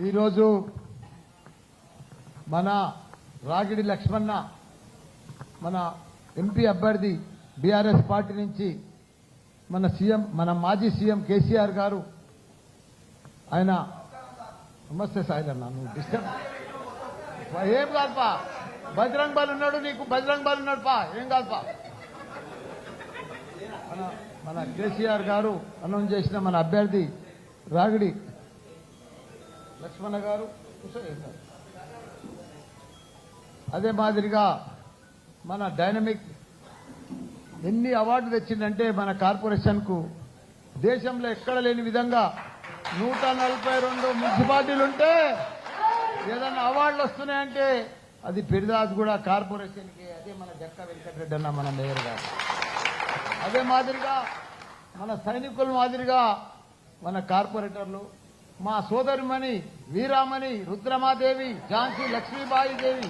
ఈరోజు మన రాగిడి లక్ష్మణ మన ఎంపీ అభ్యర్థి బీఆర్ఎస్ పార్టీ నుంచి మన సీఎం మన మాజీ సీఎం కేసీఆర్ గారు ఆయన నమస్తే సాయిల్ అన్న నువ్వు డిస్టర్బ్. ఏం కాదు పా బజరంగ్ బాల్ ఉన్నాడు నీకు బజరంగ్ బాల్ ఉన్నాడు పా ఏం కాదు పా మన మన కేసీఆర్ గారు అనౌన్స్ చేసిన మన అభ్యర్థి రాగిడి లక్ష్మణ గారు అదే మాదిరిగా మన డైనమిక్ ఎన్ని అవార్డులు తెచ్చిందంటే మన కార్పొరేషన్కు దేశంలో ఎక్కడ లేని విధంగా నూట నలభై రెండు మున్సిపాలిటీలు ఉంటే ఏదైనా అవార్డులు వస్తున్నాయంటే అది పిరిదాస్ కూడా కార్పొరేషన్కి అదే మన జక్క వెంకటరెడ్డి అన్న మన మేయర్ గారు. అదే మాదిరిగా మన సైనికుల మాదిరిగా మన కార్పొరేటర్లు మా సోదరిమణి వీరామణి రుద్రమాదేవి ఝాన్సీ లక్ష్మీబాయి దేవి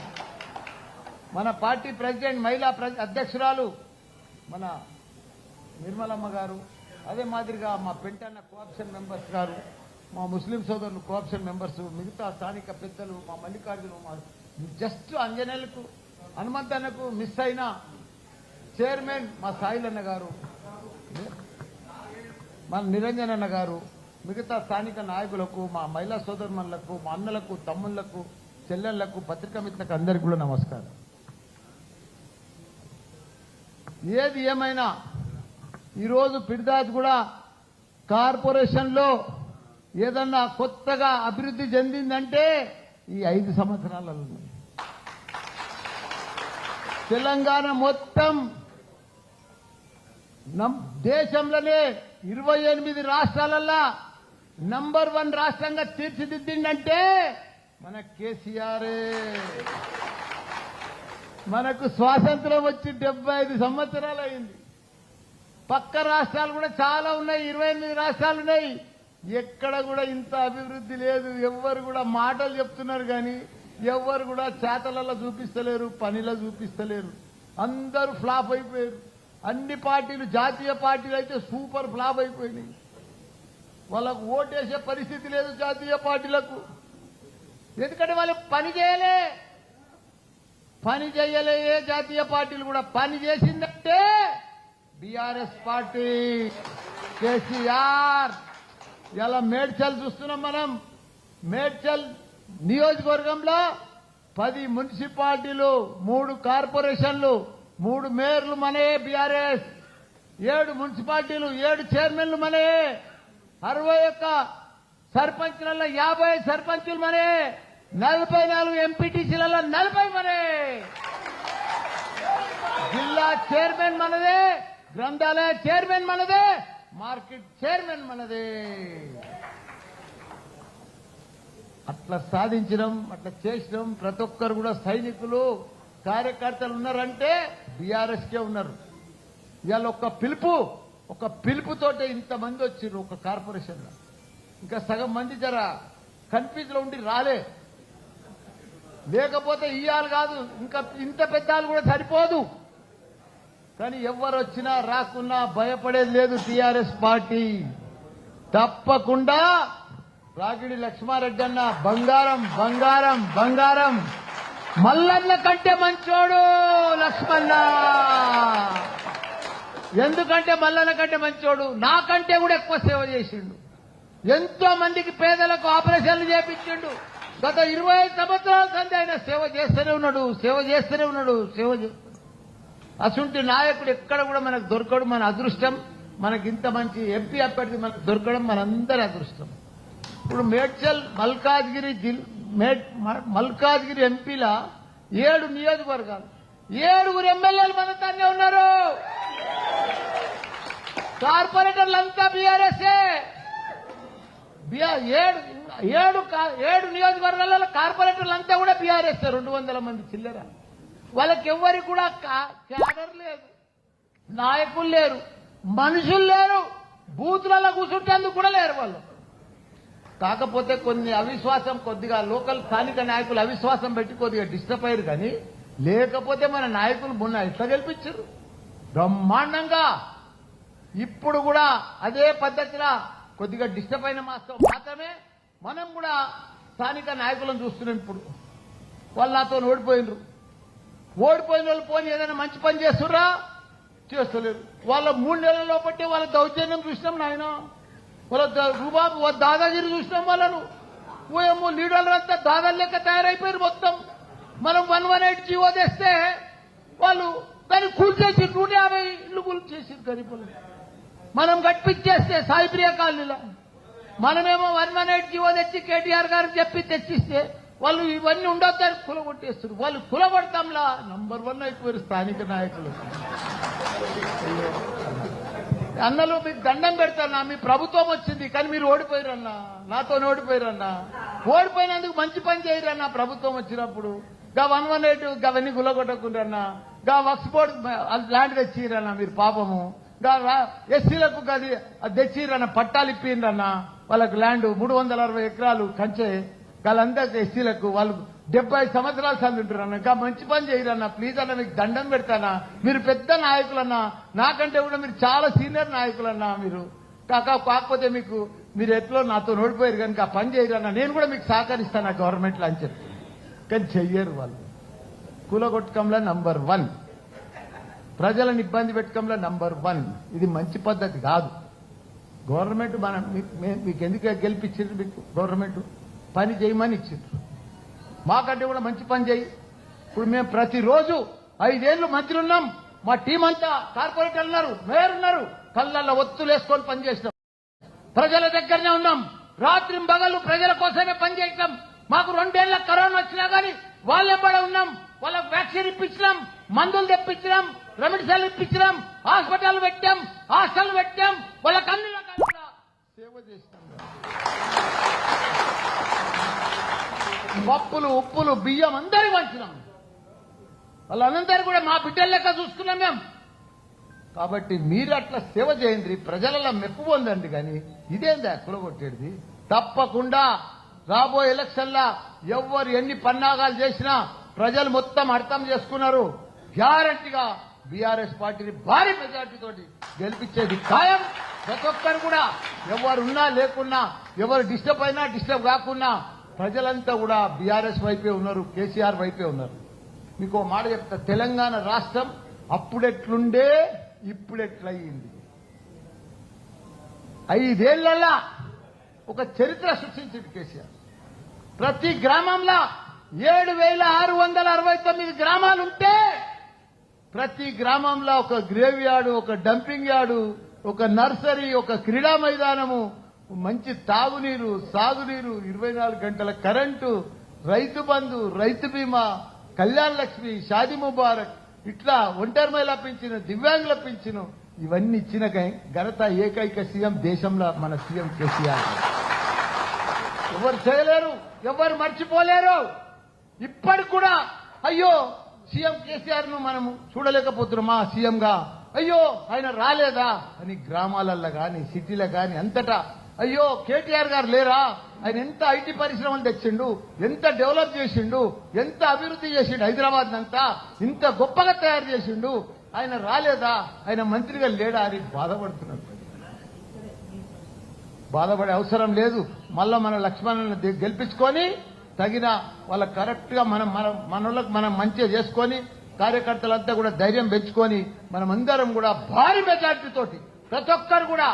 మన పార్టీ ప్రెసిడెంట్ మహిళా అధ్యక్షురాలు మన నిర్మలమ్మ గారు అదే మాదిరిగా మా పెంటన్న కోఆప్షన్ మెంబర్స్ గారు మా ముస్లిం సోదరులు కోఆప్షన్ మెంబర్స్ మిగతా స్థానిక పెద్దలు మా మల్లికార్జున మా జస్ట్ అంజనేయులకు హనుమంతన్నకు మిస్ అయిన చైర్మన్ మా సాయిలన్న గారు మన నిరంజన్ అన్న గారు మిగతా స్థానిక నాయకులకు మా మహిళా సోదరుమణులకు మా అన్నలకు తమ్ముళ్ళకు చెల్లెళ్ళకు పత్రికా మిత్రులకు అందరికీ కూడా నమస్కారం. ఏది ఏమైనా ఈరోజు పిడిదాజ్ కూడా కార్పొరేషన్లో ఏదన్నా కొత్తగా అభివృద్ధి చెందిందంటే ఈ ఐదు సంవత్సరాలలో తెలంగాణ మొత్తం దేశంలోనే ఇరవై ఎనిమిది రాష్ట్రాలల్లో నంబర్ వన్ రాష్ట్రంగా తీర్చిదిద్దిందంటే మన కేసీఆరే. మనకు స్వాతంత్రం వచ్చి డెబ్బై ఐదు సంవత్సరాలు అయింది. పక్క రాష్ట్రాలు కూడా చాలా ఉన్నాయి ఇరవై ఎనిమిది రాష్ట్రాలు ఉన్నాయి. ఎక్కడ కూడా ఇంత అభివృద్ధి లేదు ఎవ్వరు కూడా మాటలు చెప్తున్నారు కానీ ఎవ్వరు కూడా చేతలలో చూపిస్తలేరు పనిలో చూపిస్తలేరు. అందరూ ఫ్లాప్ అయిపోయారు. అన్ని పార్టీలు జాతీయ పార్టీలు అయితే సూపర్ ఫ్లాప్ అయిపోయినాయి. వాళ్ళకు ఓటేసే పరిస్థితి లేదు జాతీయ పార్టీలకు. ఎందుకంటే వాళ్ళు పని చేయలే. పని చేయలే ఏ జాతీయ పార్టీలు కూడా. పని చేసిందంటే బీఆర్ఎస్ పార్టీ. కేసీఆర్. ఇలా మేడ్చల్ చూస్తున్నాం మనం. మేడ్చల్ నియోజకవర్గంలో పది మున్సిపాలిటీలు మూడు కార్పొరేషన్లు మూడు మేయర్లు మనే బీఆర్ఎస్. ఏడు మున్సిపాలిటీలు ఏడు చైర్మన్లు మనే అరవై ఒక్క సర్పంచ్లలో యాభై సర్పంచులు మనే నలభై నాలుగు ఎంపీటీసీలలో నలభై మనే. జిల్లా చైర్మన్ మనదే గ్రంథాలయ చైర్మన్ మనదే మార్కెట్ చైర్మన్ మనదే. అట్లా సాధించడం అట్లా చేసడం ప్రతి ఒక్కరు కూడా సైనికులు కార్యకర్తలు ఉన్నారంటే బీఆర్ఎస్కే ఉన్నారు. ఇవాళ ఒక్క పిలుపు ఒక పిలుపుతోటే ఇంతమంది వచ్చిర్రు ఒక కార్పొరేషన్లో ఇంకా సగం మంది జర కన్ఫ్యూజ్లో ఉండి రాలే. లేకపోతే ఇయ్యాలి కాదు ఇంకా ఇంత పెద్దాలు కూడా సరిపోదు. కానీ ఎవరు వచ్చినా రాకున్నా భయపడేది లేదు టీఆర్ఎస్ పార్టీ. తప్పకుండా రాగిడి లక్ష్మారెడ్డి అన్న బంగారం బంగారం బంగారం. మల్లన్న కంటే మంచోడు లక్ష్మణ ఎందుకంటే మల్లన కంటే మంచోడు? నాకంటే కూడా ఎక్కువ సేవ చేసిండు. ఎంతో మందికి పేదలకు ఆపరేషన్లు చేపించిండు. గత ఇరవై ఐదు సంవత్సరాల సంది ఆయన సేవ చేస్తూనే ఉన్నాడు సేవ చేస్తూనే ఉన్నాడు సేవ అసుంటి నాయకుడు ఎక్కడ కూడా మనకు దొరకడు మన అదృష్టం. మనకి ఇంత మంచి ఎంపీ అభ్యర్థి మనకు దొరకడం మనందరి అదృష్టం. ఇప్పుడు మేడ్చల్ మల్కాజ్గిరి మల్కాజ్గిరి ఎంపీల ఏడు నియోజకవర్గాలు. ఏడుగురు ఎమ్మెల్యేలు మన తన్నే ఉన్నారు కార్పొరేటర్లంతా బీఆర్ఎస్ఏ ఏడు ఏడు కా- ఏడు నియోజకవర్గాలలో కార్పొరేటర్లంతా కూడా బీఆర్ఎస్ రెండు వందల మంది చిల్లర. వాళ్ళకి ఎవ్వరికి కూడా కా- క్యాడర్ లేదు నాయకులు లేరు మనుషులు లేరు బూతులలో కూర్చుంటేందుకు కూడా లేరు వాళ్ళు. కాకపోతే కొన్ని అవిశ్వాసం కొద్దిగా లోకల్ స్థానిక నాయకులు అవిశ్వాసం పెట్టి కొద్దిగా డిస్టర్బ్ అయ్యారు కానీ లేకపోతే మన నాయకులు మొన్న ఇట్లా గెలిపించారు? బ్రహ్మాండంగా. ఇప్పుడు కూడా అదే పద్ధతిలో కొద్దిగా డిస్టర్బ్ అయిన మాస్తో మాత్రమే మనం కూడా స్థానిక నాయకులను చూస్తున్నాం ఇప్పుడు. వాళ్ళు నాతో ఓడిపోయినరు. ఓడిపోయిన వాళ్ళు పోనీ ఏదైనా మంచి పని చేస్తుర్రా? చేస్తలేరు. వాళ్ళ మూడు నెలల లోపట్టే వాళ్ళ దౌర్జన్యం చూసినాం నాయన. వాళ్ళ రూబాబు వాళ్ళ దాదాగిరి చూసినాం వాళ్ళను. ఓయేమో లీడర్లు అంతా దాదాలు లెక్క తయారైపోయారు మొత్తం. మనం వన్ వన్ ఎయిట్ జీవో తెస్తే వాళ్ళు దాన్ని కూల్చేసి నూట యాభై ఇల్లు కూల్చేసి గరీబులు. మనం గట్టిచ్చేస్తే సాయిప్రియ కాలనీలో మనమేమో వన్ వన్ ఎయిట్ జీవో తెచ్చి కేటీఆర్ గారు చెప్పి తెచ్చిస్తే వాళ్ళు ఇవన్నీ ఉండొద్దని కులగొట్టేస్తారు వాళ్ళు కులగొడతాంలా. నంబర్ వన్ అయిపోయారు స్థానిక నాయకులు. అన్నలు మీకు దండం పెడతానా మీ ప్రభుత్వం వచ్చింది కానీ మీరు ఓడిపోయారన్నా. నాతో ఓడిపోయారన్నా. ఓడిపోయినందుకు మంచి పని చేయరన్నా ప్రభుత్వం వచ్చినప్పుడు. గా వన్ వన్ ఎయిట్ అవన్నీ గులగొట్టకుండారన్నా గా వక్స్ బోర్డు ల్యాండ్ తెచ్చిరన్నా మీరు పాపము. ఎస్సీలకు గది అది తెచ్చిరన్న పట్టాలు ఇప్పిండ్రన్నా వాళ్ళకు ల్యాండ్ మూడు వందల అరవై ఎకరాలు కంచే వాళ్ళందరికి ఎస్సీలకు వాళ్ళు డెబ్బై సంవత్సరాలు చదువుంటారన్న ఇంకా మంచి పని చేయరన్న ప్లీజ్ అన్న మీకు దండం పెడతానా. మీరు పెద్ద నాయకులన్నా నాకంటే కూడా మీరు చాలా సీనియర్ నాయకులన్నా మీరు. కాక కాకపోతే మీకు మీరు ఎట్లో నాతో ఓడిపోయారు కనుక ఆ పని చేయరన్నా. నేను కూడా మీకు సహకరిస్తాను గవర్నమెంట్లో అని చెప్పి. కానీ చెయ్యరు వాళ్ళు. కూలగొట్టకంలో నంబర్ వన్ ప్రజలను ఇబ్బంది పెట్టడంలో నంబర్ వన్ ఇది మంచి పద్ధతి కాదు. గవర్నమెంట్ మనం మీకు ఎందుకు గెలిపించారు మీకు గవర్నమెంట్? పని చేయమని ఇచ్చిండ్రు మాకంటే కూడా మంచి పని చేయి. ఇప్పుడు మేము ప్రతిరోజు ఐదేళ్ళు మంత్రి ఉన్నాం. మా టీం అంతా కార్పొరేటర్ ఉన్నారు మేయర్ ఉన్నారు. కళ్ళల్లో ఒత్తులు వేసుకొని పనిచేసినాం ప్రజల దగ్గరనే ఉన్నాం. రాత్రి బగలు ప్రజల కోసమే పనిచేయటం మాకు రెండేళ్ళ కరోనా వచ్చినా కానీ వాళ్ళే పడ ఉన్నాం. వాళ్ళకి వ్యాక్సిన్ ఇప్పించినాం. మందులు తెప్పించినాం. రెమెడీసలు ఇప్పించినాం హాస్పిటల్ పెట్టాం హాస్టల్ పెట్టాం వాళ్ళకి అన్ని రకాలుగా సేవ చేసినాం. పప్పులు ఉప్పులు బియ్యం అందరి పంచినాం. వాళ్ళందరూ కూడా మా బిడ్డల లెక్క చూసుకున్నాం మేము కాబట్టి మీరు అట్లా సేవ చేయండి ప్రజలలో మెప్పు పొందండి కానీ ఇదేందా కులగొట్టేది? తప్పకుండా రాబోయే ఎలక్షన్లా ఎవ్వరు ఎన్ని పన్నాగాలు చేసినా ప్రజలు మొత్తం అర్థం చేసుకున్నారు. గ్యారంటీగా బీఆర్ఎస్ పార్టీని భారీ మెజార్టీతోటి గెలిపించేది ఖాయం. ప్రతి ఒక్కరు కూడా ఎవరున్నా లేకున్నా ఎవరు డిస్టర్బ్ అయినా డిస్టర్బ్ కాకున్నా ప్రజలంతా కూడా బీఆర్ఎస్ వైపే ఉన్నారు కేసీఆర్ వైపే ఉన్నారు. మీకు మాట చెప్తా తెలంగాణ రాష్ట్రం అప్పుడెట్లుండే ఇప్పుడెట్లయింది. ఐదేళ్ళలా ఒక చరిత్ర సృష్టించింది కేసీఆర్. ప్రతి గ్రామంలో ఏడు వేల ఆరు వందల అరవై తొమ్మిది గ్రామాలు ఉంటే ప్రతి గ్రామంలో ఒక గ్రేవ్ యార్డు ఒక డంపింగ్ యార్డు ఒక నర్సరీ ఒక క్రీడా మైదానము మంచి తాగునీరు సాగునీరు ఇరవై నాలుగు గంటల కరెంటు రైతు బంధు రైతు బీమా కళ్యాణ్ లక్ష్మి షాది ముబారక్ ఇట్లా ఒంటరి మహిళ పింఛను దివ్యాంగుల పింఛను ఇవన్నీ ఇచ్చిన ఘనత ఏకైక సీఎం దేశంలో మన సీఎం కేసీఆర్. ఎవరు చేయలేరు ఎవరు మర్చిపోలేరు. ఇప్పటికి కూడా అయ్యో సీఎం కేసీఆర్ను మనం చూడలేకపోతున్నామా సీఎం గా అయ్యో ఆయన రాలేదా? అని గ్రామాలల్లో కానీ సిటీలో కానీ అంతటా. అయ్యో కేటీఆర్ గారు లేరా? ఆయన ఎంత ఐటీ పరిశ్రమలు తెచ్చిండు? ఎంత డెవలప్ చేసిండు? ఎంత అభివృద్ధి చేసిండు హైదరాబాద్ అంతా? ఇంత గొప్పగా తయారు చేసిండు? ఆయన రాలేదా? ఆయన మంత్రిగా లేడా అని బాధపడుతున్నారు బాధపడే అవసరం లేదు. మళ్ళా మన లక్ష్మణ్ గెలిపించుకొని తగిన వాళ్ళ కరెక్ట్గా మనం మన మనలకు మనం మంచిగా చేసుకొని కార్యకర్తలంతా కూడా ధైర్యం పెంచుకొని మనం అందరం కూడా భారీ మెజార్టీతోటి ప్రతి ఒక్కరు కూడా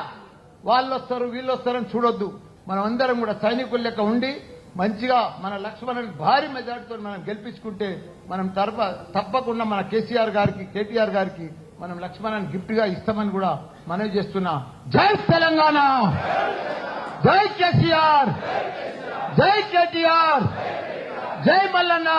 వాళ్ళు వస్తారు వీళ్ళు వస్తారని చూడొద్దు. మనం అందరం కూడా సైనికుల లెక్క ఉండి మంచిగా మన లక్ష్మణుని భారీ మెజార్టీతో మనం గెలిపించుకుంటే మనం తరప తప్పకుండా మన కేసీఆర్ గారికి కేటీఆర్ గారికి మనం లక్ష్మణాన్ని గిఫ్ట్గా ఇస్తామని కూడా మనవి చేస్తున్నా. జై తెలంగాణ! జై కేసీఆర్! జై కేటీఆర్ జై మల్లన్న